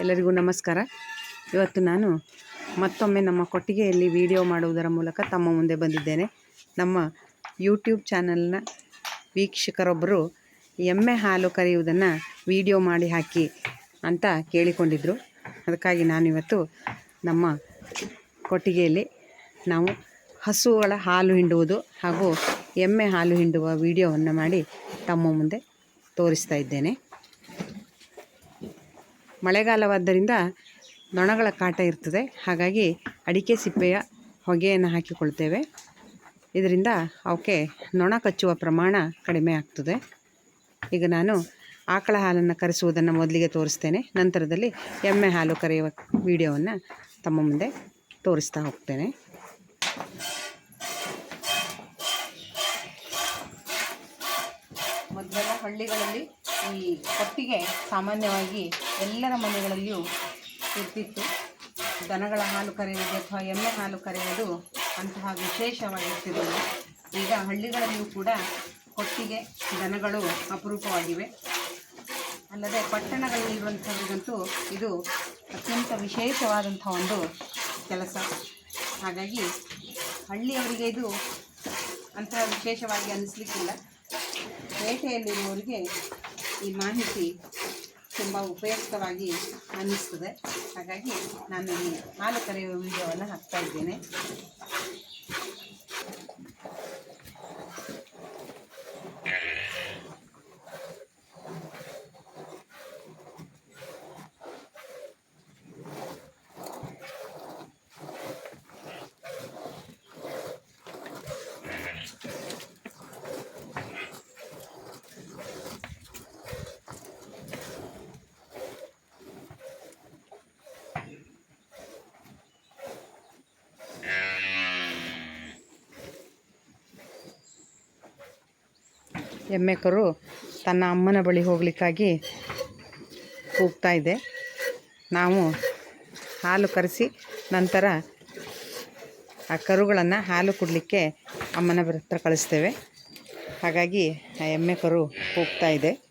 ಎಲ್ಲರಿಗೂ ನಮಸ್ಕಾರ. ಇವತ್ತು ನಾನು ಮತ್ತೊಮ್ಮೆ ನಮ್ಮ ಕೊಟ್ಟಿಗೆಯಲ್ಲಿ ವಿಡಿಯೋ ಮಾಡುವುದರ ಮೂಲಕ ತಮ್ಮ ಮುಂದೆ ಬಂದಿದ್ದೇನೆ. ನಮ್ಮ ಯೂಟ್ಯೂಬ್ ಚಾನಲ್ನ ವೀಕ್ಷಕರೊಬ್ಬರು ಎಮ್ಮೆ ಹಾಲು ಕರೆಯುವುದನ್ನು ವಿಡಿಯೋ ಮಾಡಿ ಹಾಕಿ ಅಂತ ಕೇಳಿಕೊಂಡಿದ್ದರು ಅದಕ್ಕಾಗಿ ನಾನಿವತ್ತು ನಮ್ಮ ಕೊಟ್ಟಿಗೆಯಲ್ಲಿ ನಾವು ಹಸುಗಳ ಹಾಲು ಹಿಂಡುವುದು ಹಾಗೂ ಎಮ್ಮೆ ಹಾಲು ಹಿಂಡುವ ವಿಡಿಯೋವನ್ನು ಮಾಡಿ ತಮ್ಮ ಮುಂದೆ ತೋರಿಸ್ತಾ ಇದ್ದೇನೆ. ಮಳೆಗಾಲವಾದ್ದರಿಂದ ನೊಣಗಳ ಕಾಟ ಇರ್ತದೆ. ಹಾಗಾಗಿ ಅಡಿಕೆ ಸಿಪ್ಪೆಯ ಹೊಗೆಯನ್ನು ಹಾಕಿಕೊಳ್ತೇವೆ. ಇದರಿಂದ ಅವಕ್ಕೆ ನೊಣ ಕಚ್ಚುವ ಪ್ರಮಾಣ ಕಡಿಮೆ ಆಗ್ತದೆ. ಈಗ ನಾನು ಆಕಳ ಹಾಲನ್ನು ಕರೆಸುವುದನ್ನು ಮೊದಲಿಗೆ ತೋರಿಸ್ತೇನೆ. ನಂತರದಲ್ಲಿ ಎಮ್ಮೆ ಹಾಲು ಕರೆಯುವ ವಿಡಿಯೋವನ್ನು ತಮ್ಮ ಮುಂದೆ ತೋರಿಸ್ತಾ ಹೋಗ್ತೇನೆ. ಮೊದಲೆಲ್ಲ ಹಳ್ಳಿಗಳಲ್ಲಿ ಈ ಕೊಟ್ಟಿಗೆ ಸಾಮಾನ್ಯವಾಗಿ ಎಲ್ಲರ ಮನೆಗಳಲ್ಲಿಯೂ ಇರ್ತಿತ್ತು. ದನಗಳ ಹಾಲು ಕರೆಯುವುದು ಅಥವಾ ಎಮ್ಮೆ ಹಾಲು ಕರೆಯುವುದು ಅಂತಹ ವಿಶೇಷವಾಗಿರ್ತಿರಲಿಲ್ಲ ಈಗ ಹಳ್ಳಿಗಳಲ್ಲಿಯೂ ಕೂಡ ಕೊಟ್ಟಿಗೆ ದನಗಳು ಅಪರೂಪವಾಗಿವೆ. ಅಲ್ಲದೆ ಪಟ್ಟಣಗಳಲ್ಲಿರುವಂಥವ್ರಿಗಂತೂ ಇದು ಅತ್ಯಂತ ವಿಶೇಷವಾದಂಥ ಒಂದು ಕೆಲಸ. ಹಾಗಾಗಿ ಹಳ್ಳಿಯವರಿಗೆ ಇದು ಅಂತಹ ವಿಶೇಷವಾಗಿ ಅನ್ನಿಸ್ಲಿಕ್ಕಿಲ್ಲ. ಪೇಟೆಯಲ್ಲಿರುವವರಿಗೆ ಈ ಮಾಹಿತಿ ತುಂಬ ಉಪಯುಕ್ತವಾಗಿ ಅನ್ನಿಸ್ತದೆ. ಹಾಗಾಗಿ ನಾನು ಈ ಹಾಲು ಕರೆಯುವ ವಿಡಿಯೋವನ್ನು ಹಾಕ್ತಾ ಎಮ್ಮೆ ಕರು ತನ್ನ ಅಮ್ಮನ ಬಳಿ ಹೋಗಲಿಕ್ಕಾಗಿ ಹೋಗ್ತಾ ಇದೆ. ನಾವು ಹಾಲು ಕರೆಸಿ ನಂತರ ಆ ಕರುಗಳನ್ನು ಹಾಲು ಕುಡಲಿಕ್ಕೆ ಅಮ್ಮನ ಹತ್ರ ಕಳಿಸ್ತೇವೆ. ಹಾಗಾಗಿ ಆ ಎಮ್ಮೆ ಕರು ಹೋಗ್ತಾ ಇದೆ.